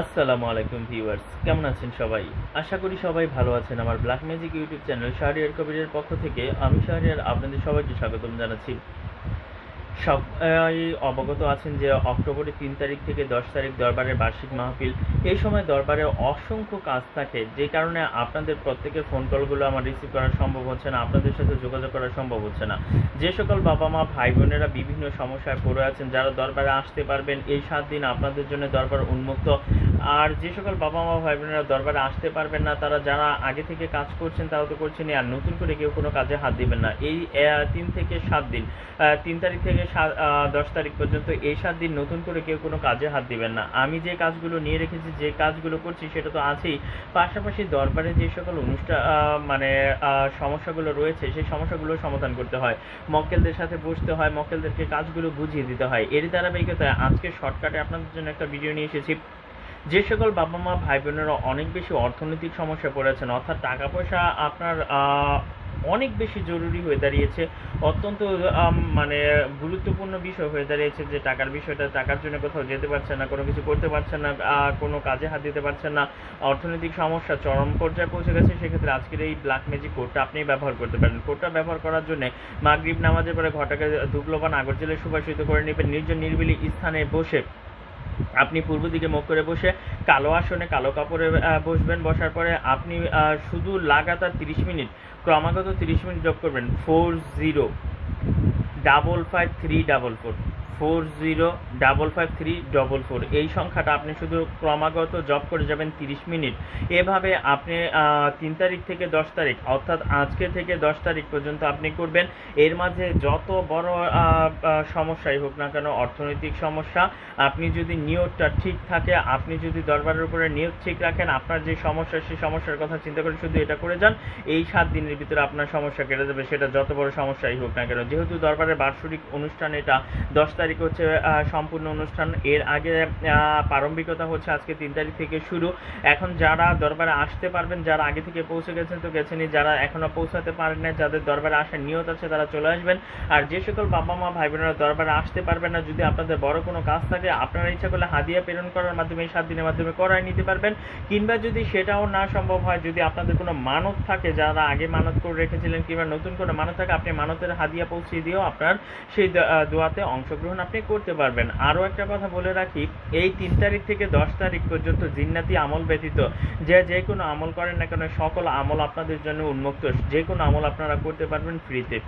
আসসালামু আলাইকুম ভিউয়ার্স, কেমন আছেন সবাই? আশা করি সবাই ভালো আছেন। আমার black magic YouTube channel Shahriar কবিরের পক্ষ থেকে আমি শাহরিয়ার আপনাদের সবাইকে স্বাগতম জানাচ্ছি। সবাই অবগত আছেন যে অক্টোবরের তিন তারিখ থেকে দশ তারিখ দরবারের বার্ষিক মাহফিল। এই সময় দরবারে অসংখ্য কাজ থাকে, যে কারণে আপনাদের প্রত্যেকের ফোন কলগুলো আমার রিসিভ করা সম্ভব হচ্ছে না, আপনাদের সাথে যোগাযোগ করা সম্ভব হচ্ছে না। যে সকল বাবা মা, ভাই বোনেরা বিভিন্ন সমস্যায় পড়ে আছেন, যারা দরবারে আসতে পারবেন, এই সাত দিন আপনাদের জন্য দরবার উন্মুক্ত। আর যে সকল বাবা মা ভাই বোনেরা দরবারে আসতে পারবেন না, তারা যারা আগে থেকে কাজ করছেন তারা তো করছেনই আর নতুন করে কেউ কোনো কাজে হাত দিবেন না। এই তিন থেকে সাত দিন তিন তারিখ থেকে দশ তারিখ পর্যন্ত এই সাত দিন নতুন করে কেউ কোনো কাজে হাত দিবেন না। আমি যে কাজগুলো নিয়ে রেখেছি, যে কাজগুলো করছি, সেটা তো আছেই। পাশাপাশি দরবারে যে সকল অনুষ্ঠান মানে সমস্যাগুলো রয়েছে, সেই সমস্যাগুলো সমাধান করতে হয়। মক্কেলদের সাথে বসতে হয়, মক্কেলদেরকে কাজগুলো বুঝিয়ে দিতে হয়। এরই ধারাবাহিকতায় আজকে শর্টকাটে আপনাদের জন্য একটা ভিডিও নিয়ে এসেছি। যে সকল বাবা মা ভাই বোনেরা অনেক বেশি অর্থনৈতিক সমস্যা পড়েছেন, অর্থাৎ টাকা পয়সা আপনার অনেক বেশি জরুরি হয়ে দাঁড়িয়েছে। অত্যন্ত মানে গুরুত্বপূর্ণ বিষয় হয়ে দাঁড়িয়েছে যে টাকার বিষয়টা, টাকার জন্য কোথাও যেতে পারছেন না, কোনো কিছু করতে পারছেন না কোনো কাজে হাত দিতে পারছেন না, অর্থনৈতিক সমস্যা চরম পর্যায়ে পৌঁছে গেছে, সেক্ষেত্রে আজকের এই ব্ল্যাক ম্যাজিক কোডটা আপনি ব্যবহার করতে পারেন। কোডটা ব্যবহার করার জন্য মাগরিব নামাজের পরে ঘটাকে ধুকলোবান আগর জেলে সুভাষিত করে নেবেন নির্জন নির্বিলি স্থানে বসে আপনি পূর্ব দিকে মুখ করে বসে কালো আসনে কালো কাপড়ে বসবেন, বসার পরে আপনি শুধু লাগাতার তিরিশ মিনিট, ক্রমাগত তিরিশ মিনিট জব করবেন four zero double five three double four four zero double five three double four এই সংখ্যাটা আপনি শুধু ক্রমাগত জব করে যাবেন তিরিশ মিনিট। এভাবে আপনি তিন তারিখ থেকে দশ তারিখ, অর্থাৎ আজকে থেকে দশ তারিখ পর্যন্ত আপনি করবেন। এর মাঝে যত বড় সমস্যাই হোক না কেন, অর্থনৈতিক সমস্যা, আপনি যদি নিয়োগটা ঠিক থাকে, আপনি যদি দরবারের উপরে নিয়োগ ঠিক রাখেন, আপনার যে সমস্যা, সেই সমস্যার কথা চিন্তা করে শুধু এটা করে যান, এই সাত দিনের ভিতরে আপনার সমস্যা কেটে যাবে। সেটা যত বড় সমস্যাই হোক না কেন, যেহেতু দরবারের বার্ষিক অনুষ্ঠান এটা দশ তারিখ হচ্ছে সম্পূর্ণ অনুষ্ঠান। এর আগে প্রারম্ভিকতা হচ্ছে আজকে তিন তারিখ থেকে শুরু। এখন যারা দরবারে আসতে পারবেন, যারা আগে থেকে পৌঁছে গেছেন তো গেছেনই, যারা এখনও পৌঁছাতে পারেন না যাদের দরবারে আসার নিয়ত আছে তারা চলে আসবেন। আর যে সকল বাবা মা ভাই বোনেরা দরবারে আসতে পারবেন না, যদি আপনাদের বড় কোনো কাজ থাকে, আপনারা ইচ্ছা করলে হাদিয়া প্রেরণ করার মাধ্যমে, সাত দিনের মাধ্যমে করাই নিতে পারবেন। কিংবা যদি সেটাও না সম্ভব হয়, যদি আপনাদের কোনো মানত থাকে, যারা আগে মানত করে রেখেছিলেন কিংবা নতুন কোনো মানত থাকে, আপনি মানতের হাদিয়া পৌঁছে দিয়েও আপনার সেই দোয়াতে অংশগ্রহণ আপনি করতে পারবেন। আরও একটা কথা বলে রাখি, এই তিন তারিখ থেকে দশ তারিখ পর্যন্ত জিন্নাতি আমল ব্যতীত যে যে কোনো আমল করেন না কেন, সকল আমল আপনাদের জন্য উন্মুক্ত। যে কোনো আমল আপনারা করতে পারবেন ফ্রিতে।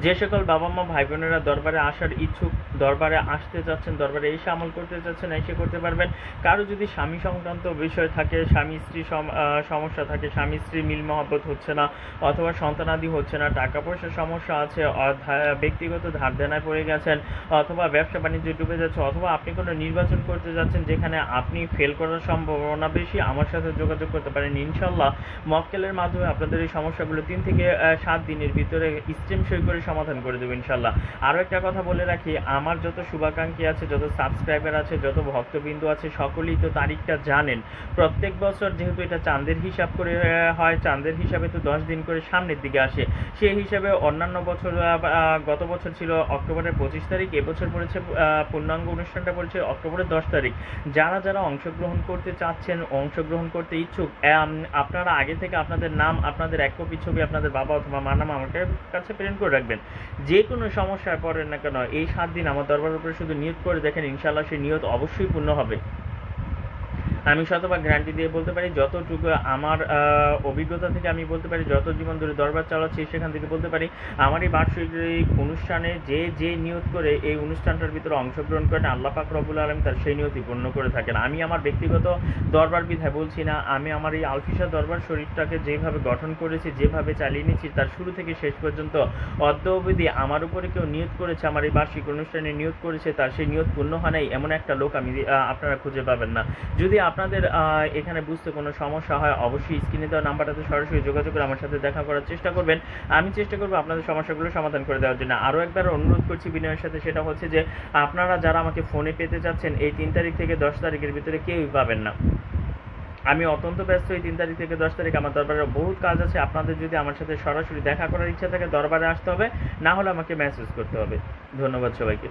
যে সকল বাবা মা ভাই বোনেরা দরবারে আসার ইচ্ছুক দরবারে আসতে চাচ্ছেন দরবারে এসে আমল করতে চাচ্ছেন এসে করতে পারবেন। কারও যদি স্বামী সংক্রান্ত বিষয় থাকে, স্বামী স্ত্রী সমস্যা থাকে, স্বামী স্ত্রী মিল মহব্বত হচ্ছে না, অথবা সন্তানাদি হচ্ছে না, টাকা পয়সার সমস্যা আছে ব্যক্তিগত ধার দেনায় পড়ে গেছেন, অথবা ব্যবসা বাণিজ্য ডুবে যাচ্ছে, অথবা আপনি কোনো নির্বাচন করতে যাচ্ছেন যেখানে আপনি ফেল করার সম্ভাবনা বেশি, আমার সাথে যোগাযোগ করতে পারেন। ইনশাল্লাহ মক্কেলের মাধ্যমে আপনাদের এই সমস্যাগুলো তিন থেকে সাত দিনের ভিতরে স্টেম সই করে সমাধান করে দেবো ইনশাল্লাহ আরও একটা কথা বলে রাখি, আমার যত শুভাকাঙ্ক্ষী আছে, যত সাবস্ক্রাইবার আছে, যত ভক্তবিন্দু আছে, সকলেই তো তারিখটা জানেন। প্রত্যেক বছর যেহেতু এটা চাঁদের হিসাব করে হয়, চাঁদের হিসাবে তো দশ দিন করে সামনের দিকে আসে। সেই হিসাবে অন্যান্য বছর গত বছর ছিল অক্টোবরের পঁচিশ তারিখ, এবছর পড়েছে পূর্ণাঙ্গ অনুষ্ঠানটা পড়েছে অক্টোবরের দশ তারিখ। যারা যারা অংশগ্রহণ করতে চাচ্ছেন, অংশগ্রহণ করতে ইচ্ছুক আপনারা আগে থেকে আপনাদের নাম, আপনাদের এক কপি ছবি, আপনাদের বাবা অথবা মার নাম আমার কাছে প্রেরণ করে রাখবেন। যে কোনো সমস্যায় পড়েন না কেন, এই সাত দিন আমার দরবার উপরে শুধু নিয়ত করে দেখেন ইনশাল্লাহ সেই নিয়ত অবশ্যই পূর্ণ হবে। আমি শতভাগ গ্যারান্টি দিয়ে বলতে পারি, যতটুকু আমার অভিজ্ঞতা থেকে আমি বলতে পারি, যত জীবন ধরে দরবার চালাচ্ছি সেখান থেকে বলতে পারি আমার এই বার্ষিক অনুষ্ঠানে যে যে নিয়ত করে এই অনুষ্ঠানটার ভিতরে অংশগ্রহণ করেন আল্লাহ পাক রবুল আলম তার সেই নিয়তি পূর্ণ করে থাকেন। আমি আমার ব্যক্তিগত দরবার বিধায় বলছি না, আমি আমার এই আলফিসা দরবার শরীরটাকে যেভাবে গঠন করেছি, যেভাবে চালিয়ে নিচ্ছি তার শুরু থেকে শেষ পর্যন্ত অদ্য অবধি আমার উপরে কেউ নিয়ত করেছে, আমার এই বার্ষিক অনুষ্ঠানে নিয়োগ করেছে, তার সেই নিয়ত পূর্ণ হয় নাই, এমন একটা লোক আমি আপনারা খুঁজে পাবেন না। যদি আপনাদের এখানে বুঝতে কোনো সমস্যা হয়, অবশ্যই স্ক্রিনে দেওয়া নাম্বারটাতে সরাসরি যোগাযোগ করে আমার সাথে দেখা করার চেষ্টা করবেন। আমি চেষ্টা করব আপনাদের সমস্যাগুলো সমাধান করে দেওয়ার জন্য। আরও একবার অনুরোধ করছি বিনয়ের সাথে, সেটা হচ্ছে যে আপনারা যারা আমাকে ফোনে পেতে চাচ্ছেন, এই তিন তারিখ থেকে দশ তারিখের ভিতরে কেউই পাবেন না। আমি অত্যন্ত ব্যস্ত এই তিন তারিখ থেকে দশ তারিখ, আমার দরবারে বহুত কাজ আছে। আপনাদের যদি আমার সাথে সরাসরি দেখা করার ইচ্ছা থাকে, দরবারে আসতে হবে, না হলে আমাকে মেসেজ করতে হবে। ধন্যবাদ সবাইকে।